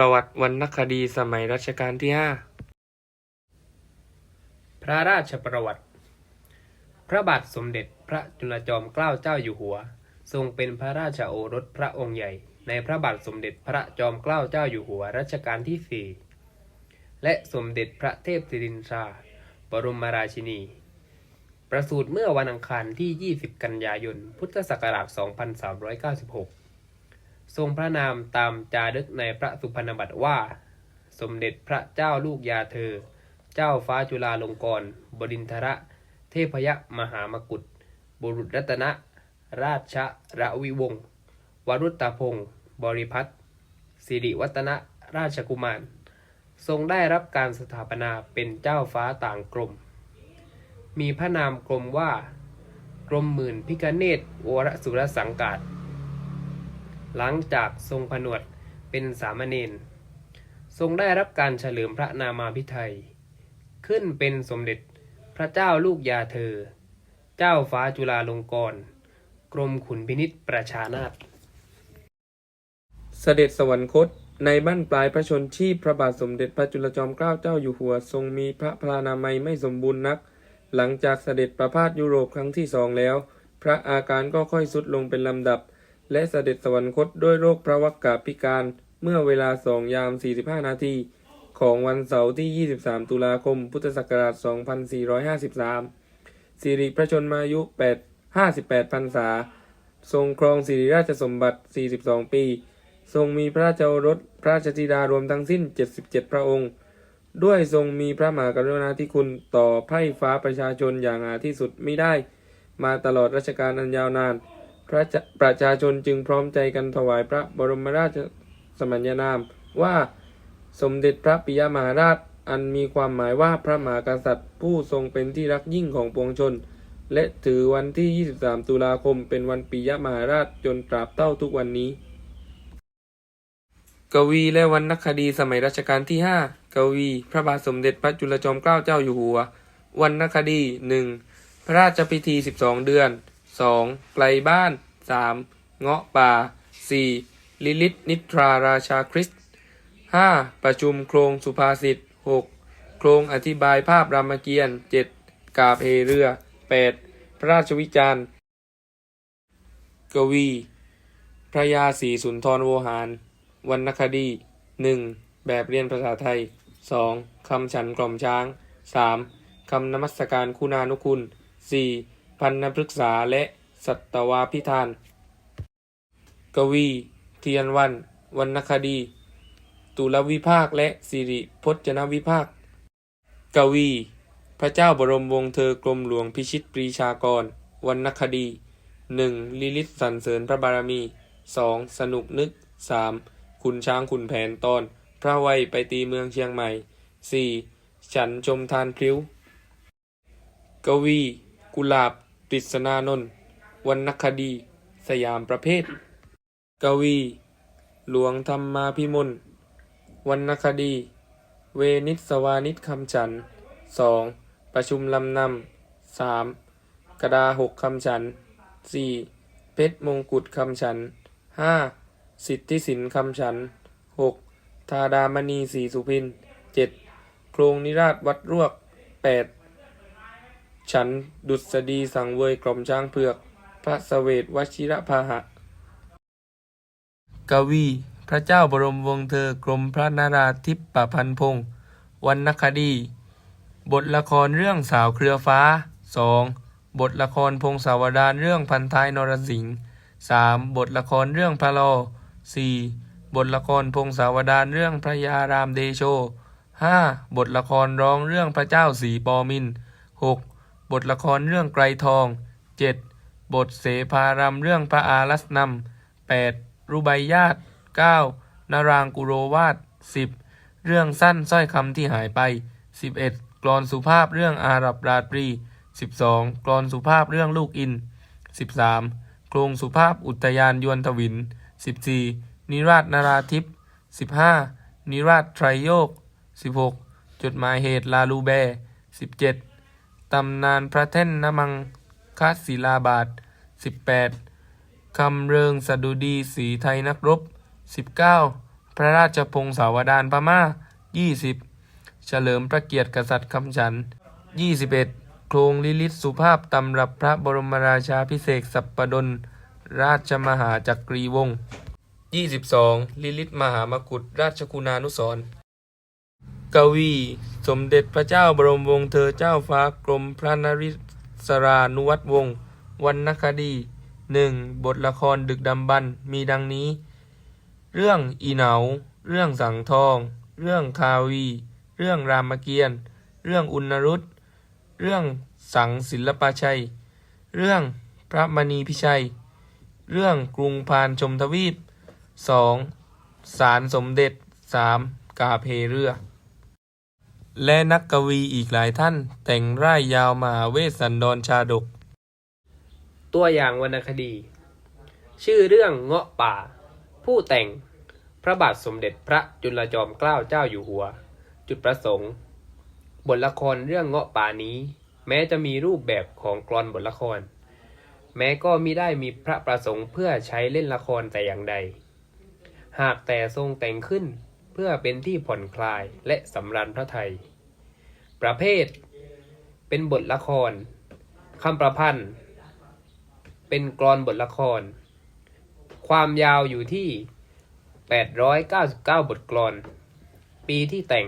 ประวัติวรรณคดีสมัยรัชกาลที่ 5 พระราชประวัติ พระบาทสมเด็จพระจุลจอมเกล้าเจ้าอยู่หัว ทรงเป็นพระราชโอรสพระองค์ใหญ่ ในพระบาทสมเด็จพระจอมเกล้าเจ้าอยู่หัวรัชกาลที่สี่และสมเด็จพระเทพสิรินทราบรมราชินี ประสูติเมื่อวันอังคารที่ 20 กันยายน พุทธศักราช 2396 ทรงพระนามตามจารึกในพระสุพรรณบัตรว่า สมเด็จพระเจ้าลูกยาเธอ เจ้าฟ้าจุฬาลงกรณ์บดินทระ เทพยมหามกุฏบุรุษรัตนราชระวิวงศ์วรุตพงศ์บริพัตรสิริวัฒนราชกุมาร ทรงได้รับการสถาปนาเป็นเจ้าฟ้าต่างกรม มีพระนามกรมว่า กรมหมื่นพิกเนตวรสุรสังกาศ หลังจากทรงผนวดเป็นสามเณรทรงได้รับการเฉลิมพระนามาพิไทย ขึ้นเป็นสมเด็จพระเจ้าลูกยาเธอ เจ้าฟ้าจุฬาลงกรณ์กรมขุนพินิษประชานาถเสด็จสวรรคตในบ้านปลายพระชนชีพพระบาทสมเด็จพระจุลจอมเกล้าเจ้าอยู่หัวทรงมีพระพลานามัยไม่สมบูรณ์นัก หลังจากเสด็จประพาสยุโรปครั้งที่สองแล้ว พระอาการก็ค่อยทรุดลงเป็นลำดับ และเสด็จสวรรคตด้วยโรคพระวักกาพิการเมื่อเวลาสองยาม 45 นาที ของวันเสาร์ที่ 23 ตุลาคม พุทธศักราช 2453 สิริพระชนมายุ 8 58พรรษา ทรงครองสิริราชสมบัติ 42 ปี ทรงมีพระราชโอรสพระราชธิดารวมทั้งสิ้น 77 พระองค์ ด้วยทรงมีพระมหากรุณาธิคุณต่อไพร่ฟ้าประชาชนอย่างหาที่สุดไม่ได้ มาตลอดรัชกาลอันยาวนาน พระประชาชนจึงพร้อมใจกันถวายพระบรมราชสมัญญานามว่าสมเด็จพระปิยมหาราชอันมีความหมายว่าพระมหากษัตริย์ ผู้ทรงเป็นที่รักยิ่งของปวงชน และถือวันที่ 23 ตุลาคมเป็นวันปิยมหาราชจนตราบเท่าทุกวันนี้ กวีและวรรณคดีสมัยรัชกาลที่ 5 กวี พระบาทสมเด็จพระจุลจอมเกล้าเจ้าอยู่หัววรรณคดี 1. พระราชพิธี 12 เดือน 2. ไกลบ้าน 3. เงาะป่า 4. ลิลิตนิทราราชาคริสต์ 5. ประชุมโครงสุภาษิต 6. โครงอธิบายภาพรามเกียรติ์ 7. กาบเฮเรือ 8. พระราชวิจารณ์ กวี พระยาศรีสุนทรโวหาร วรรณคดี 1. แบบเรียนภาษาไทย 2. คำฉันกล่อมช้าง 3. คำนมัสการคุณานุคุณ 4. พันนพฤกษาและสัตวาพิธาน กวี เทียนวันวรรณคดี ตุลวิภาคและสิริพจนวิภาค กวี พระเจ้าบรมวงศ์เธอกรมหลวงพิชิตปรีชากรวรรณคดี 1. ลิลิตสรรเสริญพระบารมี 2. สนุกนึก 3. ขุนช้างขุนแผนตอน พระไวยไปตีเมืองเชียงใหม่ 4. ฉันชมทานพลิ้ว กวี กุหลาบ ปริศนานนท์วรรณคดี สยามประเภท กวี หลวงธรรมาพิมลวรรณคดี เวนิสวานิชคำฉัน 2. ประชุมลำนำ 3. กระดาหกคำฉัน 4. เพชรมงกุฎคำฉัน 5. สิทธิสินคำฉัน 6. ธาดามณีสีสุพิน 7. โครงนิราชวัดรวก 8. ฉันดุษฎีสังเวยกล่อมช้างเผือก พระสเสวตวชิระพาหะ กวี พระเจ้าบรมวงศ์เธอกรมพระนาราธิปปพันพงศ์วรรณคดี บทละครเรื่องสาวเครือฟ้า 2. บทละครพงศาวดารเรื่องพันท้ายนรสิงห์ 3. บทละครเรื่องพระลอ 4. บทละครพงศาวดารเรื่องพระยารามเดโช 5. บทละครร้องเรื่องพระเจ้าสีปอมิน 6. บทละครเรื่องไกรทอง 7. บทเสภารำเรื่องพระอารัสนำ 8. รุใบยาต 9. นารางกุโรวาท 10. เรื่องสั้นสร้อยคำที่หายไป 11. กลอนสุภาพเรื่องอาหรับราตรี 12. กลอนสุภาพเรื่องลูกอิน 13. โครงสุภาพอุทยานยวนทวิน 14. นิราชนาราทิพย์ 15. นิราชไทรโยก 16. จดหมายเหตุลาลูแบ 17. ตำนานพระแท่นนมังคัศิลาบาท 18. คำเริงสดุดีสีไทยนักรบ 19. พระราชพงศาวดารพม่า 20 เฉลิมพระเกียรติกษัตริย์คำฉัน 21 โครงลิลิตสุภาพตำรับพระบรมราชาพิเศษสัปปดล ราชมหาจักรีวงศ์22 ลิลิตมหามกุฏราชกุณานุสร กวี สมเด็จพระเจ้าบรมวงศ์เธอเจ้าฟ้ากรมพระนริศรานุวัตวงศ์วรรณคดีหนึ่งบทละครดึกดำบรรมีดังนี้ เรื่องอีเหนา เรื่องสังทอง เรื่องคาวี เรื่องรามเกียรติ์เรื่องอุณรุตเรื่องสังศิลปชัย เรื่องพระมณีพิชัย เรื่องกรุงพานชมทวีปสองสารสมเด็จสามกาเพเรือ และนักกวีอีกหลายท่าน แต่งร่ายยาวมาเวสสันดรชาดก ตัวอย่างวรรณคดี ชื่อเรื่องเงาะป่า ผู้แต่งพระบาทสมเด็จพระจุลจอมเกล้าเจ้าอยู่หัว จุดประสงค์ บทละครเรื่องเงาะป่านี้ แม้จะมีรูปแบบของกลอนบทละคร แม้ก็มิได้มีพระประสงค์เพื่อใช้เล่นละครแต่อย่างใด หากแต่ทรงแต่งขึ้น เพื่อเป็นที่ผ่อนคลายและสำราญพระไทย ประเภท เป็นบทละครคำประพันธ์ เป็นกรอนบทละคร ความยาวอยู่ที่ 899 บทกลอน ปีที่แต่ง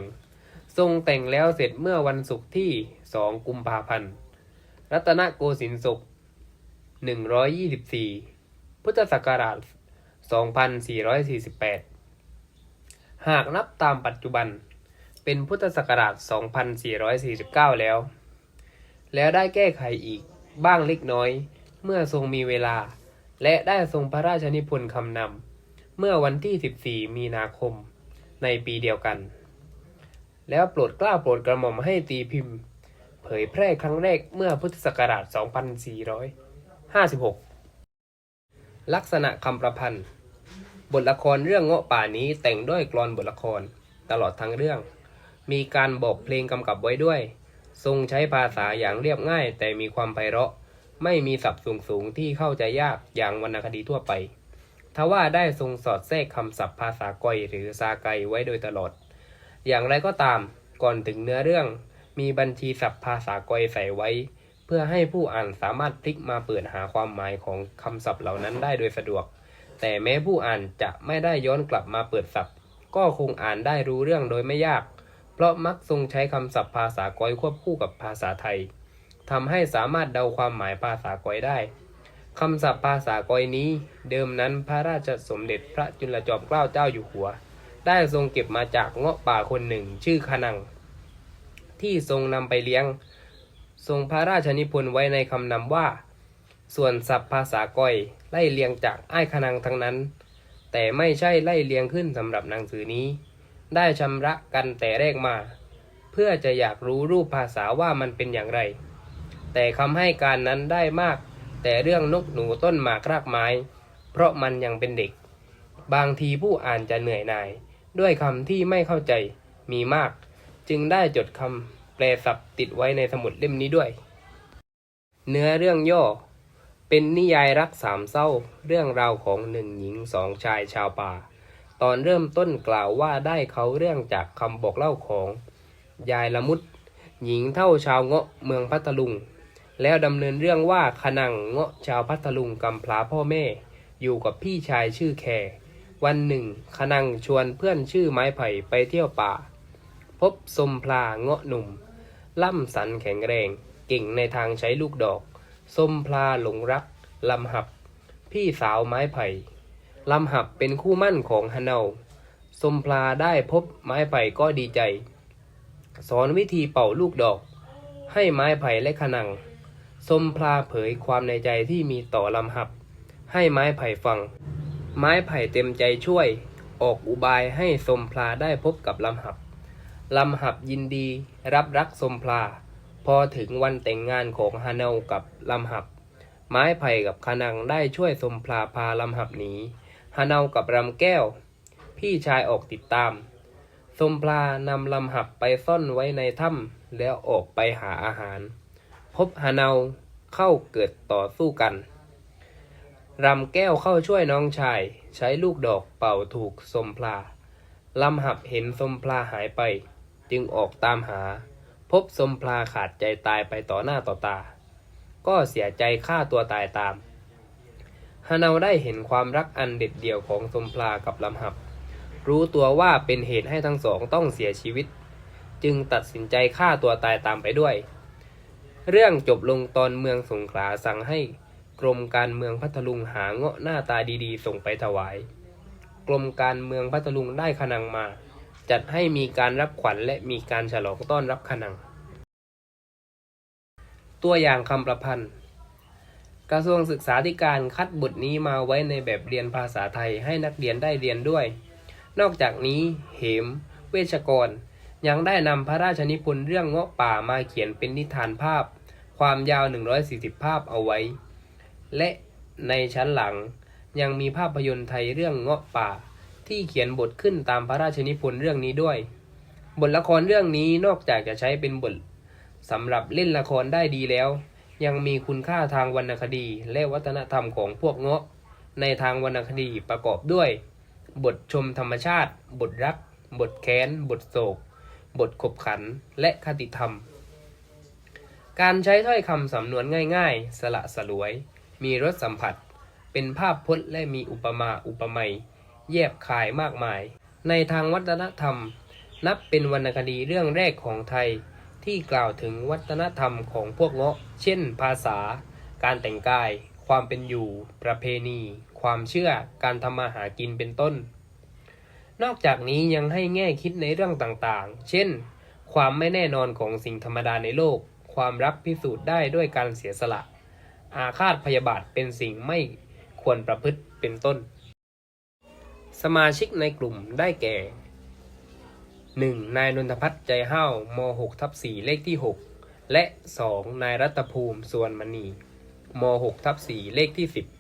ทรงแต่งแล้วเสร็จเมื่อวันศุกร์ที่ 2 กุมภาพันธ์ รัตนโกสินทร์ศก124 พุทธศักราช 2448 หากนับตามปัจจุบันเป็นพุทธศักราช 2449 แล้ว แล้วได้แก้ไขอีกบ้างเล็กน้อย เมื่อทรงมีเวลา และได้ทรงพระราชนิพนธ์คำนำ เมื่อวันที่ 14 มีนาคมในปีเดียวกัน แล้วโปรดกล้าโปรดกระหม่อมให้ตีพิมพ์ เผยแพร่ครั้งแรกเมื่อพุทธศักราช 2456 ลักษณะคำประพันธ์ บทละครเรื่องเงาะป่านี้แต่งด้วยกลอนบทละครตลอดทั้งเรื่อง มีการบอกเพลงกำกับไว้ด้วย ทรงใช้ภาษาอย่างเรียบง่าย แต่มีความไพเราะ ไม่มีศัพท์สูงๆที่เข้าใจยากอย่างวรรณคดีทั่วไป ทว่าได้ทรงสอดแทรกคำศัพท์ภาษากอยหรือซาไกไว้โดยตลอด อย่างไรก็ตามก่อนถึงเนื้อเรื่อง มีบัญชีศัพท์ภาษากอยใส่ไว้ เพื่อให้ผู้อ่านสามารถพลิกมาเปิดหาความหมายของคำศัพท์เหล่านั้นได้โดยสะดวก แต่แม้ผู้อ่านจะไม่ได้ย้อนกลับมาเปิดศัพท์ ก็คงอ่านได้รู้เรื่องโดยไม่ยาก เพราะมักทรงใช้คำศัพท์ภาษากอยควบคู่กับภาษาไทยทำให้สามารถเดาความหมายภาษากอยได้คำศัพท์ภาษากอยนี้ เดิมนั้นพระราชสมเด็จพระจุลจอมเกล้าเจ้าอยู่หัว ได้ทรงเก็บมาจากเงาะป่าคนหนึ่งชื่อขนัง ที่ทรงนำไปเลี้ยง ทรงพระราชนิพนธ์ไว้ในคำนำว่า ส่วนศัพท์ภาษากอยไล่เลียงจากไอ้ายขนังทั้งนั้น แต่ไม่ใช่ไล่เลียงขึ้นสำหรับหนังสือนี้ ได้ชำระกันแต่แรกมา เพื่อจะอยากรู้รูปภาษาว่ามันเป็นอย่างไร แต่คำให้การนั้นได้มาก แต่เรื่องนกหนูต้นหมากรากไม้ เพราะมันยังเป็นเด็ก บางทีผู้อ่านจะเหนื่อยหน่าย ด้วยคำที่ไม่เข้าใจมีมาก จึงได้จดคำแปลศัพท์ติดไว้ในสมุดเล่มนี้ด้วย เนื้อเรื่องย่อ เป็นนิยายรักสามเศร้าเรื่องราวของหนึ่งหญิงสองชายชาวป่า ตอนเริ่มต้นกล่าวว่าได้เขาเรื่องจากคำบอกเล่าของยายละมุด หญิงเท่าชาวเงาะเมืองพัทลุง แล้วดำเนินเรื่องว่าขนังเงาะชาวพัทลุงกำพร้าพ่อแม่ อยู่กับพี่ชายชื่อแควันหนึ่งขนังชวนเพื่อนชื่อไม้ไผ่ไปเที่ยวป่า พบสมพลาเงาะหนุ่ม ล่ำสันแข็งแรง เก่งในทางใช้ลูกดอก สมพลาหลงรัก ลำหับ พี่สาวไม้ไผ่ ลำหับเป็นคู่มั่นของฮะเนาสมพลาได้พบไม้ไผ่ก็ดีใจ สอนวิธีเป่าลูกดอก ให้ไม้ไผ่และขนังสมพลาเผยความในใจที่มีต่อลำหับ ให้ไม้ไผ่ฟัง ไม้ไผ่เต็มใจช่วย ออกอุบายให้สมพลาได้พบกับลำหับ ลำหับยินดีรับรักสมพลา พอถึงวันแต่งงานของฮาเนากับลำหับ ไม้ไผ่กับขนังได้ช่วยสมพลาพาลำหับหนีฮาเนากับรำแก้ว พี่ชายออกติดตาม สมพลานำลำหับไปซ่อนไว้ในถ้ำแล้วออกไปหาอาหาร พบฮาเนาเข้าเกิดต่อสู้กันรำแก้วเข้าช่วยน้องชาย ใช้ลูกดอกเป่าถูกสมพลาลำหับเห็นสมพลาหายไป จึงออกตามหา พบสมพลาขาดใจตายไปต่อหน้าต่อตา ก็เสียใจฆ่าตัวตายตามฮานาได้เห็นความรักอันเด็ดเดี่ยวของสมพลากับลำหับ รู้ตัวว่าเป็นเหตุให้ทั้งสองต้องเสียชีวิต จึงตัดสินใจฆ่าตัวตายตามไปด้วย เรื่องจบลงตอนเมืองสงขลาสั่งให้กรมการเมืองพัทลุงหาเงาะหน้าตาดีๆ ส่งไปถวาย กรมการเมืองพัทลุงได้ขนังมา จัดให้มีการรับขวัญและมีการฉลองต้อนรับขนัง ตัวอย่างคำประพันธ์ กระทรวงศึกษาธิการคัดบทนี้มาไว้ในแบบเรียนภาษาไทยให้นักเรียนได้เรียนด้วย นอกจากนี้เหม เวชกร ยังได้นำพระราชนิพนธ์เรื่องเงาะป่ามาเขียนเป็นนิทานภาพ ความยาว 140 ภาพเอาไว้ และในชั้นหลังยังมีภาพยนตร์ไทยเรื่องเงาะป่า ที่เขียนบทขึ้นตามพระราชนิพนธ์เรื่องนี้ด้วย บทละครเรื่องนี้นอกจากจะใช้เป็นบทสำหรับเล่นละครได้ดีแล้ว ยังมีคุณค่าทางวรรณคดี และวัฒนธรรมของพวกเงาะ ในทางวรรณคดีประกอบด้วย บทชมธรรมชาติ บทรัก บทแค้น บทโศก บทขบขัน และคติธรรม การใช้ถ้อยคำสำนวนง่าย ๆ สละสลวย มีรสสัมผัส เป็นภาพพจน์และมีอุปมาอุปไมย แยบคายมากมาย ในทางวัฒนธรรม นับเป็นวรรณคดีเรื่องแรกของไทย ที่กล่าวถึงวัฒนธรรมของพวกเงาะ เช่น ภาษา การแต่งกาย ความเป็นอยู่ ประเพณี ความเชื่อ การทำมาหากินเป็นต้น นอกจากนี้ยังให้แง่คิดในเรื่องต่างๆ เช่น ความไม่แน่นอนของสิ่งธรรมดาในโลก ความรักพิสูจน์ได้ด้วยการเสียสละ อาฆาตพยาบาทเป็นสิ่งไม่ควรประพฤติเป็นต้น สมาชิกในกลุ่มได้แก่ 1. นายนนทพัฒน์ใจห้าวม6ทับ4เลขที่ 6 และ 2. นายรัตภูมิสวนมณีม6ทับ4เลขที่ 10